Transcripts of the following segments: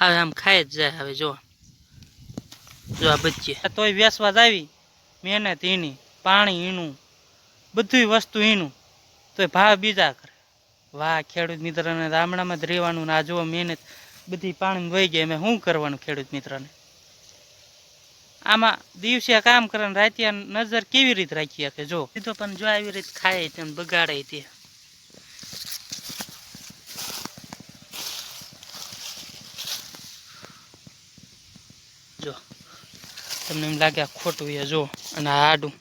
હવે આમ ખાઈ જ જાય હવે જો. જો આ બચ્ચે. તોય વેસવા આવી. મહેનત એની પાણી એનું બધી વસ્તુ એનું તોય ભાવ બીજા કરે વાહ ખેડૂત મિત્રને ગામડામાં જ રહેવાનું ને આ જુઓ મહેનત. બધી પાણી વહી ગઈ અમે શું કરવાનું ખેડૂત મિત્રને? આમાં દિવસે કામ કરે ને રાતે નજર કેવી રીતે રાખી શકે જો? સીધો પણ જો આવી રીતે ખાય તેમ બગાડે તે જો તમને એમ લાગે આ ખોટું એ જો, અને આ આડું.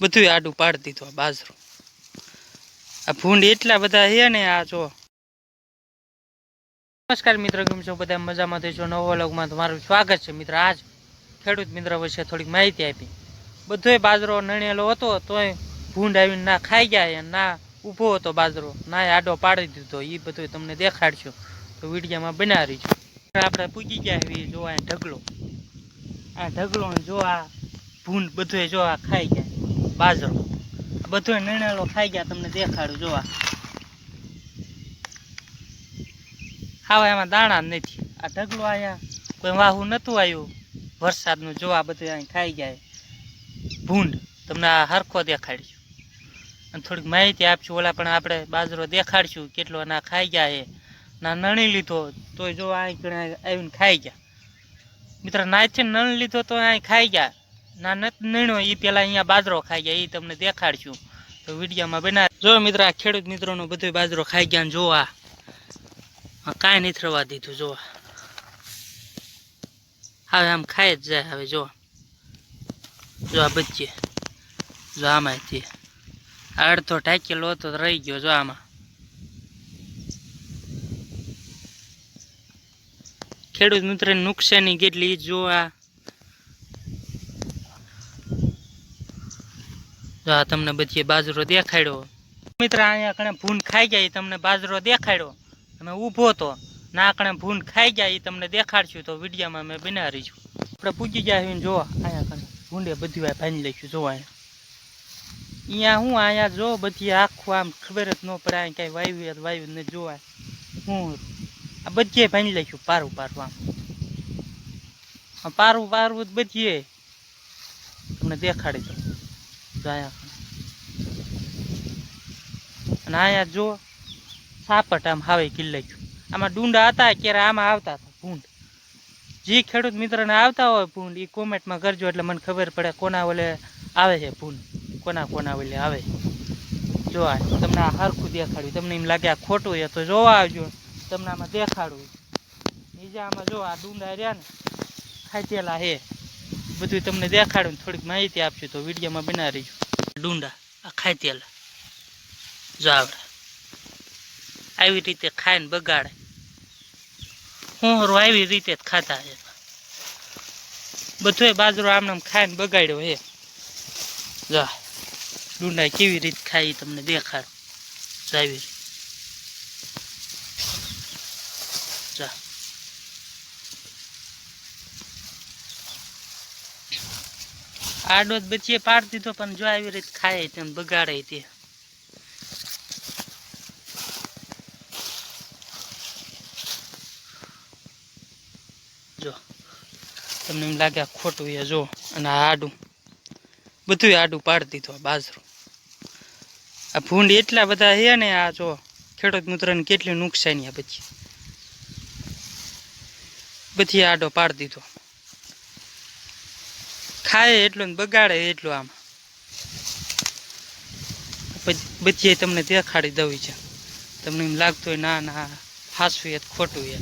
બધું આડું પાડી દીધું, આ બાજરું. આ ભૂંડ એટલા બધા છે ને, આ જો. નમસ્કાર મિત્રો, કેમ છો? બધા મજામાં થઈશો નવો લગમાં તમારું સ્વાગત છે મિત્ર. આજ ખેડૂત મિત્ર વિશે થોડીક માહિતી આપી. બધોય બાજરો નણેલો હતો, તોય ભૂંડ આવીને ના ખાઈ ગયા ના ઊભો હતો બાજરો. ના આડો પાડી દીધો એ બધું તમને દેખાડશું. તો વિડીયામાં બનાવી છું. આપણે પૂગી ગયા એવી જોવા ઢગલો. આ ઢગલો જો આ ભૂંડ બધું જો આ ખાઈ ગયા. બાજરો. બધો નણેલો ખાઈ ગયા, તમને દેખાડું, જો આ. એમાં દાણા નથી. આ ઢગલો અહીંયા કોઈ વાહુ નહોતું આવ્યું વરસાદનું જો આ બધું અહીં ખાઈ ગયા. ભૂંડ, તમને આ હરખો દેખાડ્યું. અને થોડીક માહિતી આપશું ઓલા પણ આપણે બાજરો દેખાડશું, કેટલો ના ખાઈ ગયા એ. ના નણી લીધો, તોય જો કણે આવીને ખાઈ ગયા. મિત્ર નાથી નણ લીધો તો અહીં ખાઈ ગયા. ના, નત નણ્યો એ પેલા અહીંયા બાજરો ખાઈ ગયા એ તમને દેખાડશું. તો વિડીયોમાં બના જો મિત્ર, આ ખેડૂત મિત્રોનો બધો બાજરો ખાઈ ગયા જો આ કાંઈ નહીં થવા દીધું જો હવે આમ ખાઈ જ જાય, હવે જો જો આ બચીએ. જો આમાં તે અડધો ઢાંકેલો હતો રહી ગયો, જો આમાં. ખેડૂત મિત્ર નુકસાની કેટલી જો આ જો આ તમને બધી બાજરો દેખાડ્યો. મિત્ર, અહીંયા કણે ભૂંડ ખાઈ ગયા તમને બાજરો દેખાડ્યો. અમે ઊભો તો, ના કણે ભૂંડ ખાઈ ગયા, એ તમને દેખાડશું, તો વિડીયામાં અમે બનાવીશું આપણે પૂજી ગયા જો, અહીંયા કણે ભૂંડે બધું વાય ભાંજી લઈશું જો અહીંયા. અહીંયા હું, અહીંયા જો બધી આખું આમ ખબર જ ન પડે કાંઈ વાયુ વાયુ ને જોવાય. હું આ બધીએ ભાંજી લઈશું પારું પારું, આમ. પારું પારું બધીએ. તમને દેખાડી દઉં. જો અહીંયા અને અહીંયા જો સાપટ આમ હાવે કિલ્લે આમાં ડુંડા હતા ક્યારે આમાં આવતા હતા, ભૂંડ. જે ખેડૂત મિત્રને આવતા હોય ભૂંડ એ કોમેન્ટમાં કરજો એટલે મને ખબર પડે કોના ઓલે આવે છે ભૂંડ. કોના કોના ઓલે આવે. જો આ તમને આ હરખું દેખાડ્યું. તમને એમ લાગે આ ખોટું છે, તો જોવા આવજો. તમને આમાં દેખાડું. બીજા આમાં જો આ ડુંડા રહ્યા ને, ખાચેલા હે. બધું તમને દેખાડું થોડીક માહિતી આપશું તો વિડીયોમાં બનાવી રહીશું ડુંડા, આ ખાચેલા. જો આવી રીતે ખાઈને બગાડે. હું આવી રીતે જ ખાતા છે બધોય બાજરો આમને આમ ખાઈને બગાડ્યો હે. જો ડુંડા કેવી રીતે ખાય ઈ તમને દેખાડ. આવી રીતે જો આડો જ બચીએ, પાડી દીધો, પણ જો આવી રીતે ખાય તેમ બગાડે તે. તમને એમ લાગે ખોટું એ જો, અને આ આડું. બધું આડું પાડી દીધું બાજરો. આ ભૂંડ એટલા બધા છે ને, આ જો, ખેડૂત મિત્રોને કેટલી નુકસાની આ પછી બધી આડો પાડી દીધો. ખાય એટલું ને બગાડે એટલું આમ. પછી બધી તમને દેખાડી દઉં છે. તમને એમ લાગતું હોય ના ના હાસું એ ખોટું એ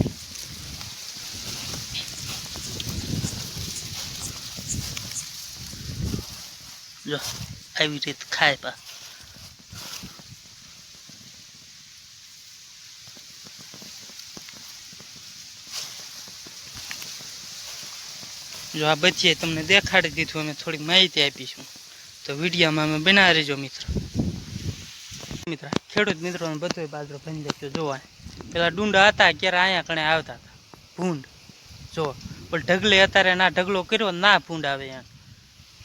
જો આવી રીત ખાય પા જો આ બચીએ તમને દેખાડી દીધું, અમે થોડીક માહિતી આપીશું. તો વિડીયોમાં અમે બનાવી રહેજો, મિત્ર. મિત્ર, ખેડૂત મિત્રોને બધો બાજરો ભણી દેખ્યો જોવા પેલા ડુંડા હતા, ક્યારે અહીંયા કણે આવતા હતા. ભૂંડ. જો પણ ઢગલે અત્યારે ના ઢગલો કર્યો, ના ભૂંડ આવે એમ.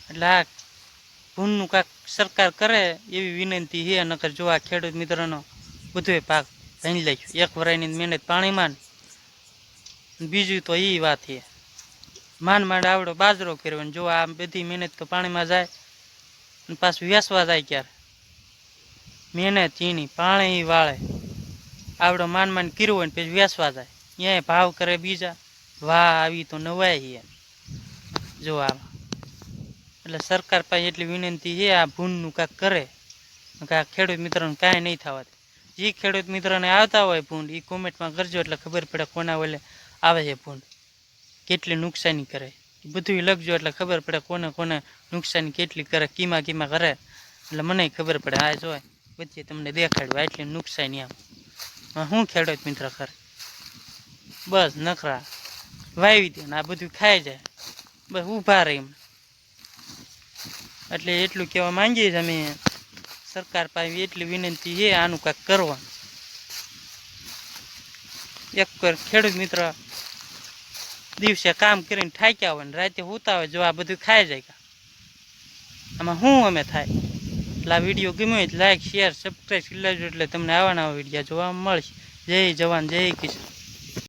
એટલે આ ભૂંડનું કાંઈક સરકાર કરે એવી વિનંતી છે, નકર જો આ ખેડૂત મિત્રનો બધો પાક ભણી લઈશું એક વરાયની મહેનત પાણીમાં બીજું તો એ વાત છે. માંડ માંડ આવડો બાજરો કર્યો જો આ બધી મહેનત તો પાણીમાં જાય અને પાછું વ્યાસવા જાય ક્યારે? મહેનત ચીની પાણી વાળે. આવડો માંડ માંડ કર્યો હોય ને પછી વ્યાસવા જાય. અહીંયા ભાવ કરે બીજા, વાહ, આવી તો નવાય એમ. જો આમાં. એટલે સરકાર પાસે એટલી વિનંતી છે, આ ભૂનનું કાંઈક કરે. કાંઈ ખેડૂત મિત્રોને કાંઈ નહીં થવા જે ખેડૂત મિત્રોને આવતા હોય ભૂંડ એ કોમેન્ટમાં કરજો એટલે ખબર પડે કોના વલે આવે છે ભૂંડ. કેટલી નુકસાની કરે. એ બધું લખજો એટલે ખબર પડે કોને કોને નુકસાની કેટલી કરે, કીમાં કીમાં કરે. એટલે મને ખબર પડે આ જોય, વચ્ચે તમને દેખાડ્યું એટલી નુકસાની આમ. હું ખેડૂત મિત્ર કરે બસ, નખરા. વાવી દે આ બધું ખાઈ જાય. બસ, ઊભા રહે એમ. એટલે એટલું કહેવા માંગીએ છીએ અમે, સરકાર પાસે એટલી વિનંતી છે, આનું કાંઈક કરવાનું. એક ખેડૂત મિત્ર દિવસે કામ કરીને થાક્યા હોય ને રાતે હોતા હોય જો આ બધું ખાઈ જાય આમાં શું અમે થાય? એટલે આ વીડિયો ગમ્યો હોય લાઈક શેર સબસ્ક્રાઈબ કરી લેજો એટલે તમને આવા નવા વીડિયો જોવા મળશે. જય જવાન, જય કિશન